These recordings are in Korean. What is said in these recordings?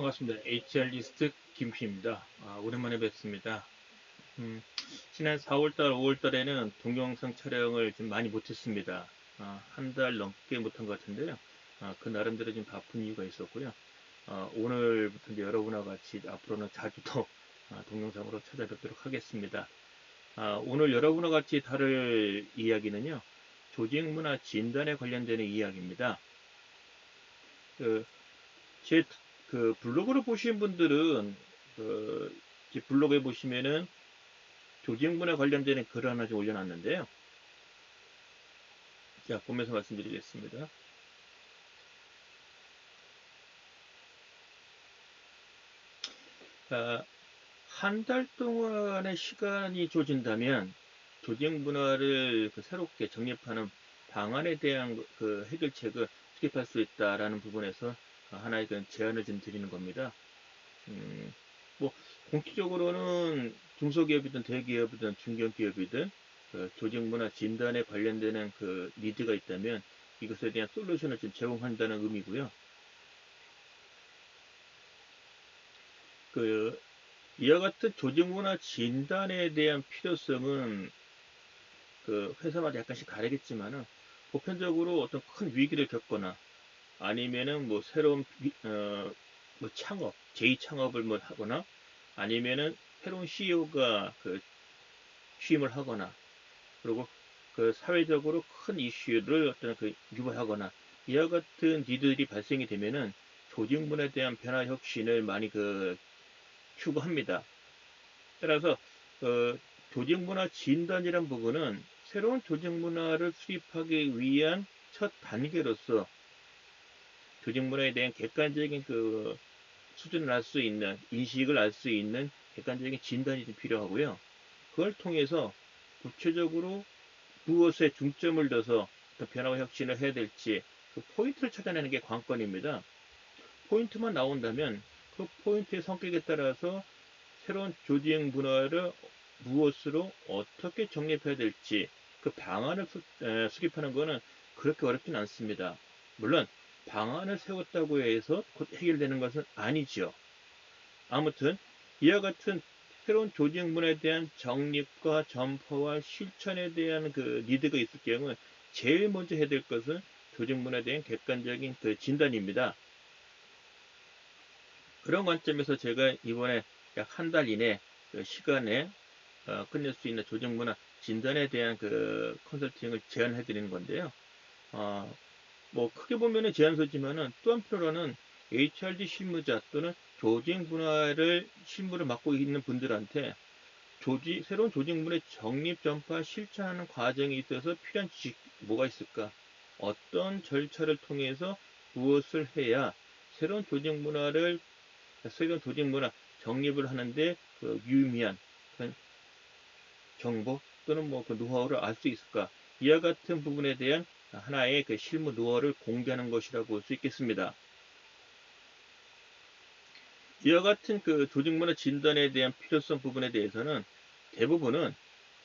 반갑습니다. HR리스트 김씨입니다. 아, 오랜만에 뵙습니다. 음, 지난 4월달, 5월달에는 동영상 촬영을 좀 많이 못했습니다. 아, 한달 넘게 못한 것 같은데요. 아, 그 나름대로 좀 바쁜 이유가 있었고요. 아, 오늘부터 여러분과 같이 앞으로는 자주 더 아, 동영상으로 찾아뵙도록 하겠습니다. 아, 오늘 여러분과 같이 다룰 이야기는요. 조직문화 진단에 관련되는 이야기입니다. 그, 제, 그, 블로그를 보신 분들은, 그, 제 블로그에 보시면은, 조직문화 관련되는 글 하나 좀 올려놨는데요. 자, 보면서 말씀드리겠습니다. 자, 한달 동안의 시간이 조진다면, 조직 문화를 그 새롭게 정립하는 방안에 대한 그 해결책을 스킵할 수 있다라는 부분에서 하나의 그 제안을 좀 드리는 겁니다. 음, 뭐 공식적으로는 중소기업이든 대기업이든 중견기업이든 그 조직 문화 진단에 관련되는 그 니드가 있다면 이것에 대한 솔루션을 좀 제공한다는 의미고요. 그 이와 같은 조직 문화 진단에 대한 필요성은 그 회사마다 약간씩 다르겠지만은 보편적으로 어떤 큰 위기를 겪거나 아니면은 뭐 새로운 어, 뭐 창업, 재창업을 뭐 하거나 아니면은 새로운 CEO가 그 취임을 하거나 그리고 그 사회적으로 큰 이슈를 어떤 그 유발하거나 이와 같은 니들이 발생이 되면은 조직문에 대한 변화 혁신을 많이 그 추구합니다. 따라서 그 조직문화 진단이란 부분은 새로운 조직문화를 수립하기 위한 첫 단계로서 조직문화에 대한 객관적인 그 수준을 알 수 있는 인식을 알 수 있는 객관적인 진단이 좀 필요하고요. 그걸 통해서 구체적으로 무엇에 중점을 둬서 변화와 혁신을 해야 될지 그 포인트를 찾아내는 게 관건입니다. 포인트만 나온다면 그 포인트의 성격에 따라서 새로운 조직 문화를 무엇으로 어떻게 정립해야 될지 그 방안을 수, 에, 수립하는 것은 그렇게 어렵진 않습니다. 물론 방안을 세웠다고 해서 곧 해결되는 것은 아니죠. 아무튼 이와 같은 새로운 조직문에 대한 정립과 전파와 실천에 대한 그 리드가 있을 경우 제일 먼저 해야 될 것은 조직문에 대한 객관적인 그 진단입니다. 그런 관점에서 제가 이번에 약 한 달 이내 그 시간에 어, 끝낼 수 있는 조직 문화 진단에 대한 그 컨설팅을 제안해 드리는 건데요. 어, 뭐 크게 보면은 제안서지만은 또 한편으로는 HRD 실무자 또는 조직 문화를 실무를 맡고 있는 분들한테 조직 새로운 조직 문화의 정립 전파 실천하는 과정에 있어서 필요한 지식 뭐가 있을까? 어떤 절차를 통해서 무엇을 해야 새로운 조직 문화를 새로운 조직 문화 정립을 하는데 그 유의미한 정보 또는 뭐 그 노하우를 알 수 있을까? 이와 같은 부분에 대한 하나의 그 실무 노하우를 공개하는 것이라고 볼 수 있겠습니다. 이와 같은 그 조직 문화 진단에 대한 필요성 부분에 대해서는 대부분은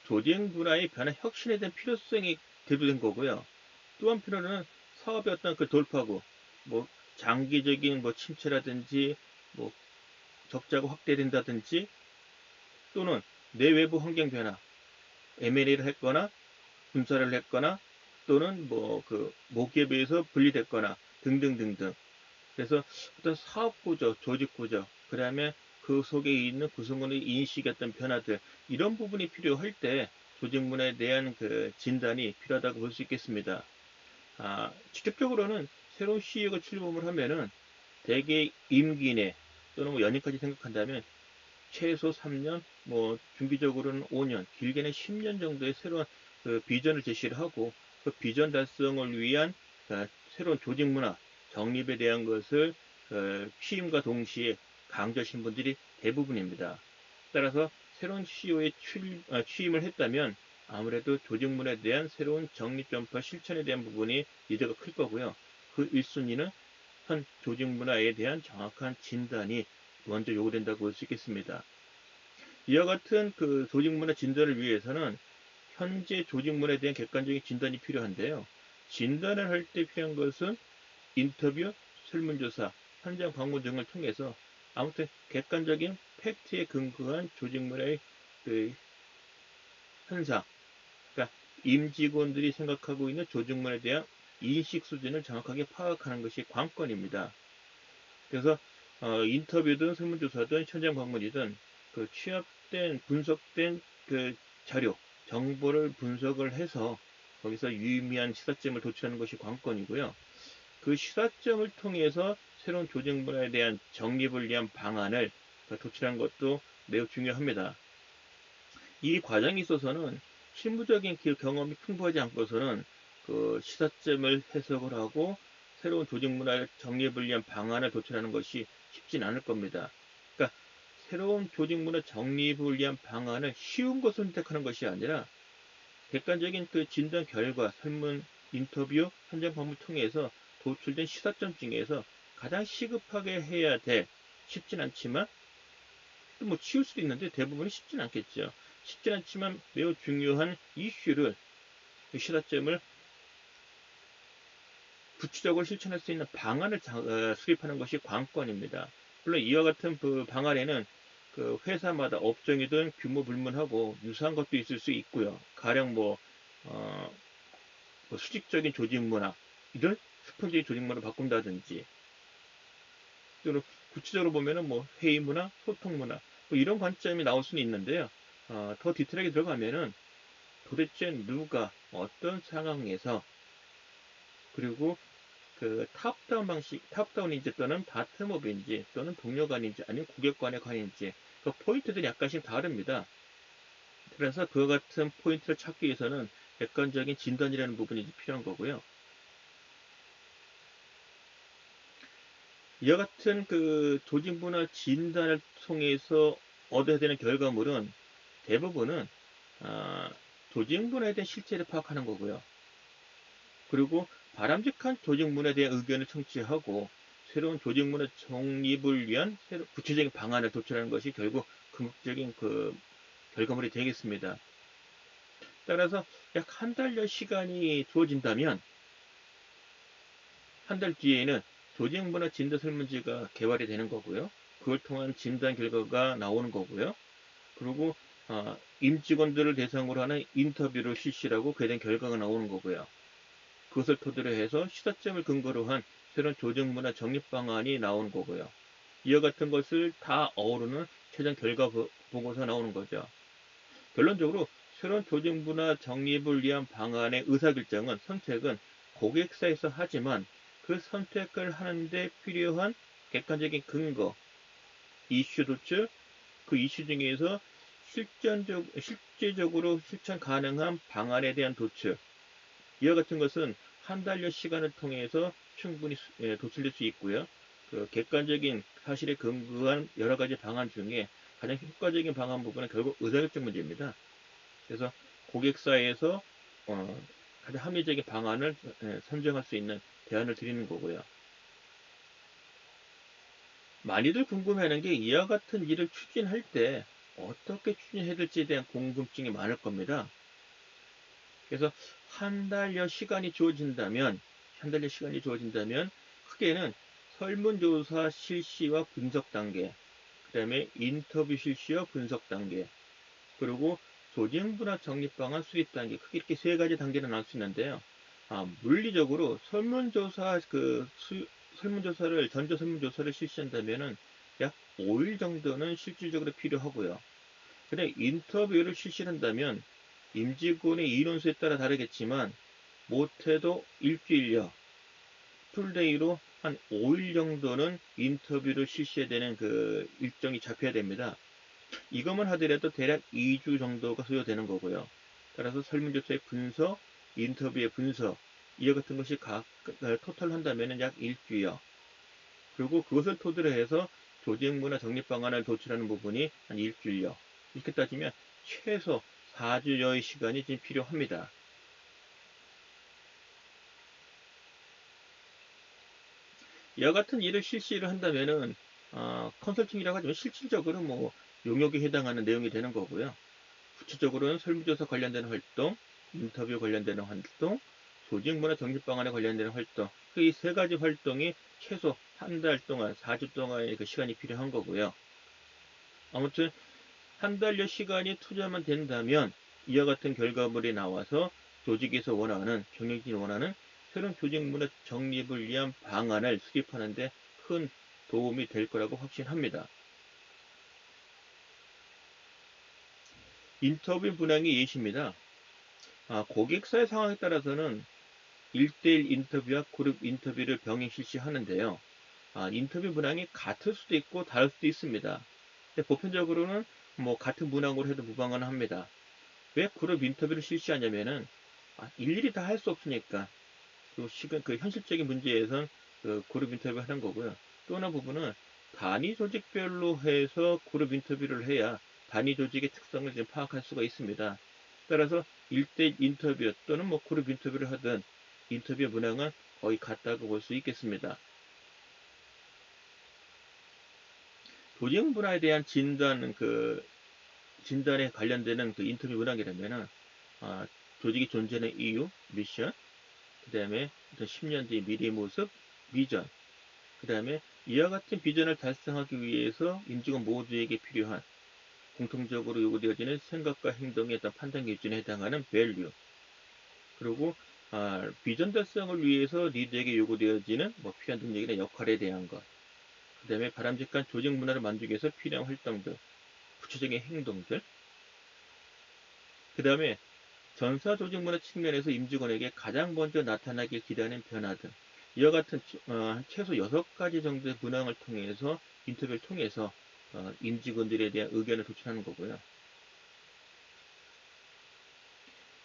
조직 문화의 변화 혁신에 대한 필요성이 대두된 거고요. 또 한편으로는 사업의 어떤 그 돌파구, 뭐 장기적인 뭐 침체라든지 뭐 적자가 확대된다든지 또는 내외부 환경 변화, M&A를 했거나 분사를 했거나 또는 뭐그 모기업에서 분리됐거나 등등등등. 그래서 어떤 사업 구조, 조직 구조, 그 다음에 그 속에 있는 구성원의 인식의 어떤 변화들 이런 부분이 필요할 때 조직 문화에 대한 그 진단이 필요하다고 볼 수 있겠습니다. 아, 직접적으로는 새로운 CEO가 출범을 하면은 대개 임기 내 또는 뭐 연임까지 생각한다면 최소 3년, 뭐 중기적으로는 5년, 길게는 10년 정도의 새로운 그 비전을 제시를 하고 그 비전 달성을 위한 그 새로운 조직 문화 정립에 대한 것을 그 취임과 동시에 강조하신 분들이 대부분입니다. 따라서 새로운 CEO에 아, 취임을 했다면 아무래도 조직 문화에 대한 새로운 정립 전파 실천에 대한 부분이 리더가 클 거고요. 그 1순위는 현 조직 문화에 대한 정확한 진단이 먼저 요구된다고 볼 수 있겠습니다. 이와 같은 그 조직 문화 진단을 위해서는 현재 조직문화에 대한 객관적인 진단이 필요한데요. 진단을 할 때 필요한 것은 인터뷰, 설문조사, 현장 방문 등을 통해서 아무튼 객관적인 팩트에 근거한 조직문화의 그 현상, 그러니까 임직원들이 생각하고 있는 조직문화에 대한 인식 수준을 정확하게 파악하는 것이 관건입니다. 그래서 어, 인터뷰든 설문조사든 현장 방문이든 그 취합된 분석된 그 자료 정보를 분석을 해서 거기서 유의미한 시사점을 도출하는 것이 관건이고요. 그 시사점을 통해서 새로운 조직 문화에 대한 정립을 위한 방안을 도출하는 것도 매우 중요합니다. 이 과정에 있어서는 실무적인 경험이 풍부하지 않고서는 그 시사점을 해석을 하고 새로운 조직 문화 정립을 위한 방안을 도출하는 것이 쉽진 않을 겁니다. 새로운 조직 문화 정립을 위한 방안을 쉬운 것을 선택하는 것이 아니라 객관적인 그 진단 결과, 설문, 인터뷰, 현장 방문을 통해서 도출된 시사점 중에서 가장 시급하게 해야 될 쉽진 않지만 뭐 치울 수도 있는데 대부분은 쉽진 않겠죠. 쉽진 않지만 매우 중요한 이슈를 그 시사점을 구체적으로 실천할 수 있는 방안을 어, 수립하는 것이 관건입니다. 물론 이와 같은 그 방안에는 그 회사마다 업종이든 규모 불문하고 유사한 것도 있을 수 있고요. 가령 뭐, 어, 뭐 수직적인 조직 문화, 이런 스펀지 조직 문화를 바꾼다든지, 또는 구체적으로 보면은 뭐 회의 문화, 소통 문화, 뭐 이런 관점이 나올 수는 있는데요. 어, 더 디테일하게 들어가면은 도대체 누가 어떤 상황에서 그리고 그 탑다운 방식, 탑다운인지 또는 바텀업인지 또는 동료 간인지 아니면 고객 간의 관인지 그 포인트들이 약간씩 다릅니다. 그래서 그와 같은 포인트를 찾기 위해서는 객관적인 진단이라는 부분이 필요한 거고요. 이와 같은 그 조직 문화 진단을 통해서 얻어야 되는 결과물은 대부분은 아, 조직 문화에 대한 실체를 파악하는 거고요. 그리고 바람직한 조직 문화에 대한 의견을 청취하고 새로운 조직 문화 정립을 위한 새로 구체적인 방안을 도출하는 것이 결국 궁극적인 그 결과물이 되겠습니다. 따라서 약 한 달여 시간이 주어진다면 한 달 뒤에는 조직 문화 진단 설문지가 개발이 되는 거고요. 그걸 통한 진단 결과가 나오는 거고요. 그리고 어, 임직원들을 대상으로 하는 인터뷰를 실시하고 그에 대한 결과가 나오는 거고요. 그것을 토대로 해서 시사점을 근거로 한 새로운 조직 문화 정립 방안이 나오는 거고요. 이와 같은 것을 다 어우르는 최종 결과 보고서 나오는 거죠. 결론적으로 새로운 조직 문화 정립을 위한 방안의 의사결정은 선택은 고객사에서 하지만 그 선택을 하는데 필요한 객관적인 근거, 이슈 도출, 그 이슈 중에서 실전적, 실제적으로 실천 가능한 방안에 대한 도출, 이와 같은 것은 한 달여 시간을 통해서 충분히 예, 도출될 수 있고요. 그 객관적인 사실에 근거한 여러 가지 방안 중에 가장 효과적인 방안 부분은 결국 의사결정 문제입니다. 그래서 고객사에서 어, 가장 합리적인 방안을 예, 선정할 수 있는 대안을 드리는 거고요. 많이들 궁금해하는 게 이와 같은 일을 추진할 때 어떻게 추진해야 될지에 대한 궁금증이 많을 겁니다. 그래서 한 달여 시간이 주어진다면, 한 달여 시간이 주어진다면, 크게는 설문조사 실시와 분석 단계, 그 다음에 인터뷰 실시와 분석 단계, 그리고 조직문화 정립 방안 수립 단계, 크게 이렇게 세 가지 단계로 나눌 수 있는데요. 아, 물리적으로 설문조사 그 수, 설문조사를 전조 설문조사를 실시한다면은 약 5일 정도는 실질적으로 필요하고요. 근데 인터뷰를 실시한다면 임직원의 인원수에 따라 다르겠지만 못해도 일주일여 풀데이로 한 5일 정도는 인터뷰를 실시해야 되는 그 일정이 잡혀야 됩니다. 이것만 하더라도 대략 2주 정도가 소요되는 거고요. 따라서 설문조사의 분석, 인터뷰의 분석, 이와 같은 것이 각 어, 토탈 한다면 약 일주여. 그리고 그것을 토대로 해서 조직문화 정립 방안을 도출하는 부분이 한 일주여. 이렇게 따지면 최소 4주여의 시간이 좀 필요합니다. 이와 같은 일을 실시를 한다면은 어, 컨설팅이라고 하지만 실질적으로 뭐 용역에 해당하는 내용이 되는 거고요. 구체적으로는 설문조사 관련되는 활동, 인터뷰 관련되는 활동, 조직 문화 정립 방안에 관련된 활동, 그 이 세 가지 활동이 최소 한 달 동안, 4주 동안의 그 시간이 필요한 거고요. 아무튼 한 달여 시간이 투자만 된다면 이와 같은 결과물이 나와서 조직에서 원하는, 경영진이 원하는 새로운 조직 문화 정립을 위한 방안을 수립하는 데 큰 도움이 될 거라고 확신합니다. 인터뷰 문항이 예시입니다. 아, 고객사의 상황에 따라서는 1대1 인터뷰와 그룹 인터뷰를 병행 실시하는데요. 아, 인터뷰 문항이 같을 수도 있고 다를 수도 있습니다. 근데 보편적으로는 뭐 같은 문항으로 해도 무방은 합니다. 왜 그룹 인터뷰를 실시하냐면은 아, 일일이 다 할 수 없으니까 그 시간 그 현실적인 문제에선 그 그룹 인터뷰 하는 거고요. 또 하나 부분은 단위 조직별로 해서 그룹 인터뷰를 해야 단위 조직의 특성을 좀 파악할 수가 있습니다. 따라서 1대 인터뷰 또는 뭐 그룹 인터뷰를 하든 인터뷰 문항은 거의 같다고 볼 수 있겠습니다. 조직 문화에 대한 진단 그 진단에 관련되는 그 인터뷰 문항이라면은 아, 조직이 존재하는 이유, 미션, 그 다음에 10년 뒤 미래 모습, 비전, 그 다음에 이와 같은 비전을 달성하기 위해서 임직원 모두에게 필요한 공통적으로 요구되어지는 생각과 행동의 어떤 판단 기준에 해당하는 밸류 그리고 아, 비전 달성을 위해서 리더에게 요구되어지는 뭐 필요한 능력이나 역할에 대한 것, 그 다음에 바람직한 조직 문화를 만들기 위해서 필요한 활동들, 구체적인 행동들, 그 다음에 전사 조직 문화 측면에서 임직원에게 가장 먼저 나타나길 기대하는 변화 등 이와 같은 어, 최소 6가지 정도의 문항을 통해서 인터뷰를 통해서 어, 임직원들에 대한 의견을 도출하는 거고요.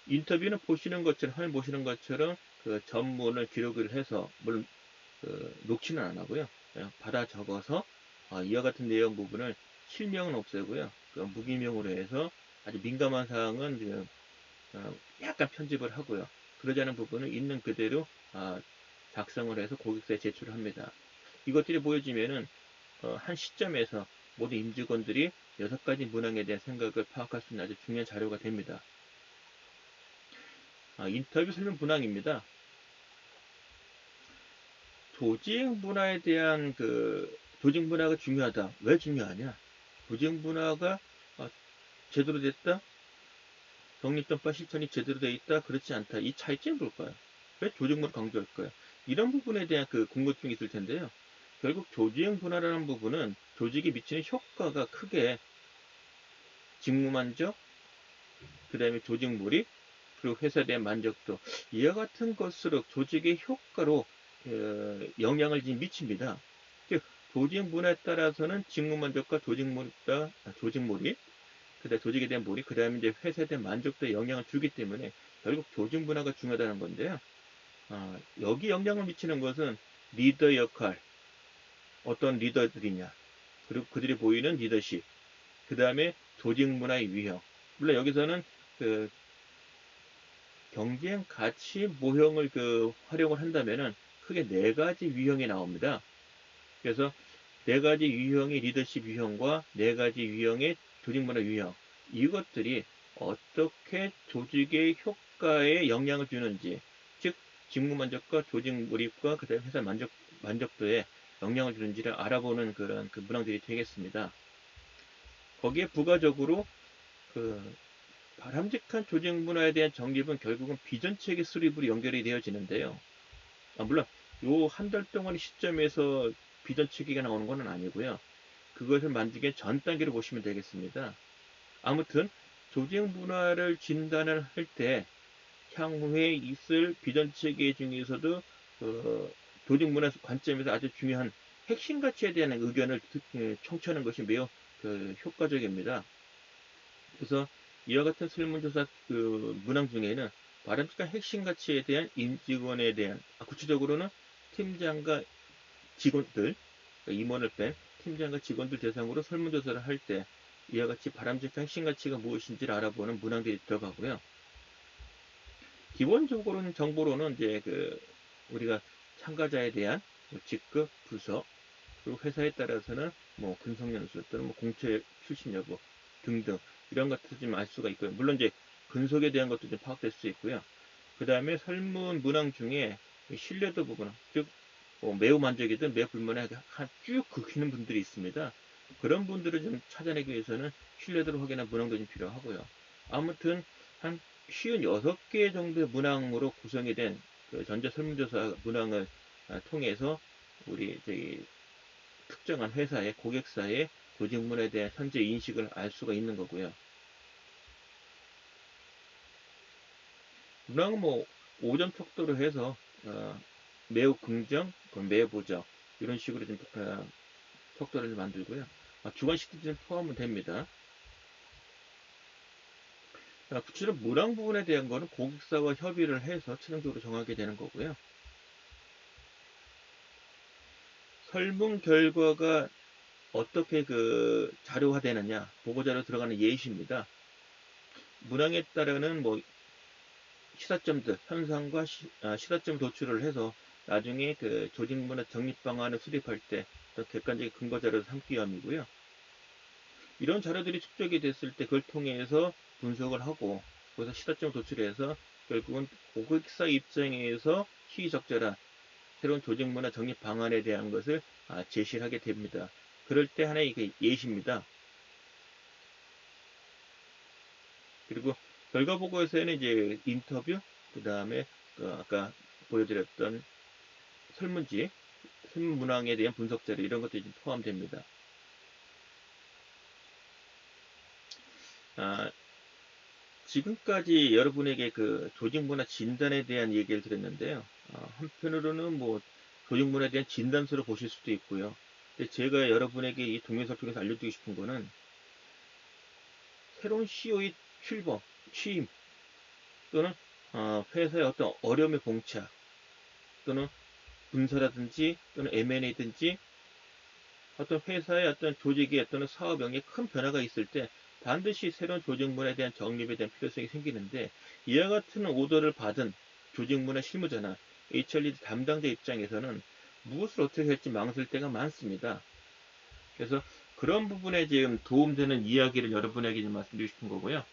인터뷰는 보시는 것처럼 화면 보시는 것처럼 그 전문을 기록을 해서 물론 그 녹취는 안 하고요. 받아 적어서 어, 이와 같은 내용 부분을 실명은 없애고요. 그 무기명으로 해서 아주 민감한 사항은 그, 어, 약간 편집을 하고요. 그러지 않은 부분은 있는 그대로 아, 작성을 해서 고객사에 제출을 합니다. 이것들이 보여지면은 어, 한 시점에서 모든 임직원들이 여섯 가지 문항에 대한 생각을 파악할 수 있는 아주 중요한 자료가 됩니다. 아, 인터뷰 설명 문항입니다. 조직 문화에 대한 그 조직 문화가 중요하다. 왜 중요하냐? 조직 문화가 아, 제대로 됐다? 독립전파 실천이 제대로 되어 있다? 그렇지 않다. 이 차이점을 볼까요? 왜 조직 문화 강조할까요? 이런 부분에 대한 그 궁금증이 있을 텐데요. 결국 조직 문화라는 부분은 조직이 미치는 효과가 크게 직무 만족, 그 다음에 조직 몰입, 그리고 회사에 대한 만족도 이와 같은 것으로 조직의 효과로 어, 영향을 미칩니다. 즉 조직 문화에 따라서는 직무 만족과 조직 아, 조직 몰입, 그다음 조직에 대한 몰입, 그 다음에 이제 회사에 대한 만족도에 영향을 주기 때문에 결국 조직 문화가 중요하다는 건데요. 아, 여기 영향을 미치는 것은 리더 역할, 어떤 리더들이냐, 그리고 그들이 보이는 리더십, 그 다음에 조직 문화의 유형. 물론 여기서는 그 경쟁 가치 모형을 그 활용을 한다면은 크게 네 가지 유형이 나옵니다. 그래서 네 가지 유형의 리더십 유형과 네 가지 유형의 조직 문화 유형 이것들이 어떻게 조직의 효과에 영향을 주는지 즉 직무 만족과 조직 몰입과 그다음 회사 만족 만족도에 영향을 주는지를 알아보는 그런 그 문항들이 되겠습니다. 거기에 부가적으로 그 바람직한 조직 문화에 대한 정립은 결국은 비전 체계 수립으로 연결이 되어지는데요. 아, 물론 요 한 달 동안의 시점에서 비전 체계가 나오는 것은 아니고요. 그것을 만들기 전 단계로 보시면 되겠습니다. 아무튼 조직 문화를 진단을 할 때 향후에 있을 비전 체계 중에서도 어, 조직 문화 관점에서 아주 중요한 핵심 가치에 대한 의견을 예, 청취하는 것이 매우 그 효과적입니다. 그래서 이와 같은 설문조사 그 문항 중에는 바람직한 핵심 가치에 대한 임직원에 대한 아, 구체적으로는 팀장과 직원들 그러니까 임원을 뺀 팀장과 직원들 대상으로 설문조사를 할 때 이와 같이 바람직한 핵심 가치가 무엇인지를 알아보는 문항들이 들어가고요. 기본적으로는 정보로는 이제 그 우리가 참가자에 대한 뭐 직급, 부서, 그리고 회사에 따라서는 뭐 근속연수 또는 뭐 공채 출신 여부 등등 이런 것들 좀알 수가 있고요. 물론 이제 근속에 대한 것도 좀 파악될 수 있고요. 그 다음에 설문 문항 중에 신뢰도 부분, 즉 뭐 매우 만족이든 매우 불만하게 쭉 긁히는 분들이 있습니다. 그런 분들을 좀 찾아내기 위해서는 신뢰도를 확인한 문항도 좀 필요하고요. 아무튼 한 쉬운 6개 정도의 문항으로 구성이 된 그 전자 설문조사 문항을 아, 통해서 우리 저기 특정한 회사의 고객사의 조직문에 대한 현재 인식을 알 수가 있는 거고요. 문항은 뭐 5점 척도로 해서 어, 매우 긍정, 매우 부정 이런 식으로 좀 어, 척도를 만들고요. 아, 주관식도 좀 포함은 됩니다. 자, 구체적 문항 부분에 대한 거는 고객사와 협의를 해서 최종적으로 정하게 되는 거고요. 설문 결과가 어떻게 그 자료화되느냐 보고자료 들어가는 예시입니다. 문항에 따르는 뭐 시사점들 현상과 시, 아, 사점 도출을 해서 나중에 그 조직문화 정립 방안을 수립할 때 객관적인 근거 자료를 삼기 위함이고요. 이런 자료들이 축적이 됐을 때 그걸 통해서 분석을 하고 거기서 시사점 도출해서 결국은 고객사 입장에서 시의적절한 새로운 조직문화 정립 방안에 대한 것을 아, 제시를 하게 됩니다. 그럴 때 하나의 예시입니다. 그리고 결과 보고에서는 이제 인터뷰, 그 다음에 그 아까 보여드렸던 설문지, 설문 문항에 대한 분석 자료 이런 것들이 포함됩니다. 아, 지금까지 여러분에게 그 조직문화 진단에 대한 얘기를 드렸는데요. 어, 한편으로는 뭐 조직문화에 대한 진단서를 보실 수도 있고요. 제가 여러분에게 이 동영상을 통해서 알려드리고 싶은 거는 새로운 CEO의 출범, 취임 또는 어, 회사의 어떤 어려움의 봉착 또는 분사라든지 또는 M&A든지 어떤 회사의 어떤 조직의 어떤 사업형에 큰 변화가 있을 때 반드시 새로운 조직문에 대한 정립에 대한 필요성이 생기는데 이와 같은 오더를 받은 조직문화 실무자나 HRD 담당자 입장에서는 무엇을 어떻게 할지 망설 때가 많습니다. 그래서 그런 부분에 지금 도움되는 이야기를 여러분에게 좀 말씀드리고 싶은 거고요.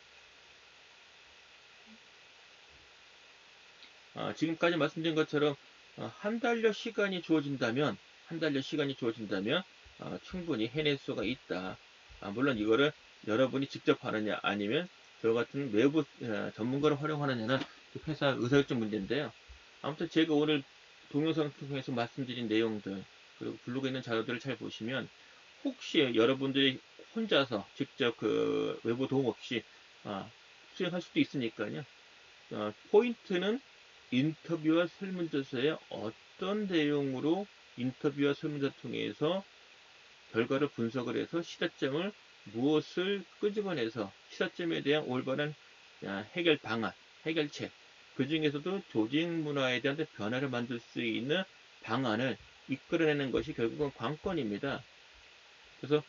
아, 지금까지 말씀드린 것처럼 어, 한 달여 시간이 주어진다면 한 달여 시간이 주어진다면 어, 충분히 해낼 수가 있다. 아, 물론 이거를 여러분이 직접 하느냐 아니면 저 같은 외부 어, 전문가를 활용하느냐는 그 회사 의사결정 문제인데요. 아무튼 제가 오늘 동영상 통해서 말씀드린 내용들 그리고 블로그에 있는 자료들을 잘 보시면 혹시 여러분들이 혼자서 직접 그 외부 도움 없이 아, 수행할 수도 있으니까요. 어, 포인트는 인터뷰와 설문조사에 어떤 내용으로 인터뷰와 설문조사 통해서 결과를 분석을 해서 시사점을 무엇을 끄집어내서 시사점에 대한 올바른 아, 해결 방안, 해결책, 그 중에서도 조직 문화에 대한 변화를 만들 수 있는 방안을 이끌어내는 것이 결국은 관건입니다. 그래서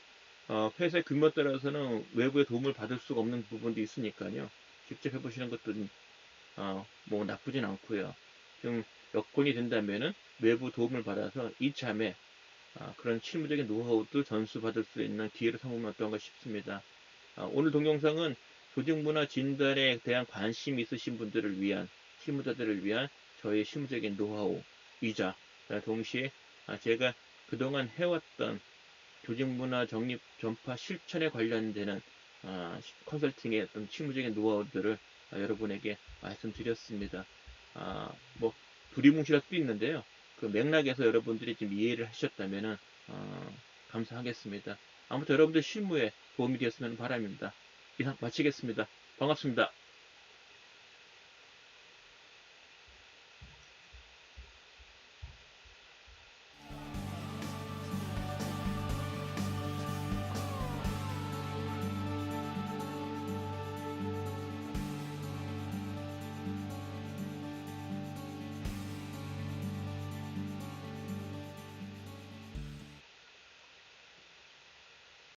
어, 회사의 규모에 따라서는 외부의 도움을 받을 수가 없는 부분도 있으니까요. 직접 해보시는 것도 어, 뭐 나쁘진 않고요. 좀 여건이 된다면은 외부 도움을 받아서 이참에 아, 그런 실무적인 노하우도 전수받을 수 있는 기회를 삼으면 어떤가 싶습니다. 아, 오늘 동영상은 조직문화 진단에 대한 관심이 있으신 분들을 위한 실무자들을 위한 저의 실무적인 노하우이자 동시에 아, 제가 그동안 해왔던 조직문화 정립 전파 실천에 관련되는 아, 컨설팅의 어떤 실무적인 노하우들을 아, 여러분에게 말씀드렸습니다. 아, 뭐 두리뭉실할 수도 있는데요. 그 맥락에서 여러분들이 좀 이해를 하셨다면 어, 감사하겠습니다. 아무튼 여러분들 실무에 도움이 되었으면 바랍니다. 이상 마치겠습니다. 반갑습니다.